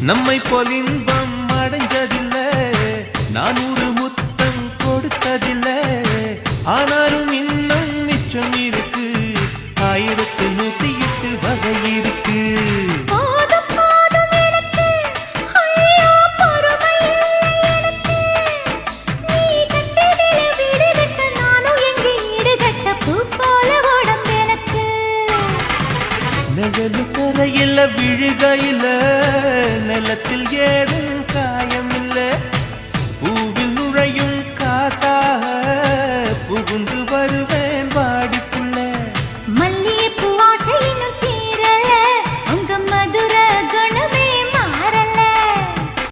நம்மை போல் இன்பம் அடைஞ்சதில்லை. நான் ஒரு முத்தம் கொடுத்ததில்லை. ஆனாலும் இன்னும் மிச்சம் இருக்கு. நகரு கரையில விழுகையில நிலத்தில் ஏதும் காயமில்ல. பூவில் நுழையும் காத்தாக புகுந்து வருவேன் வாடிப்ப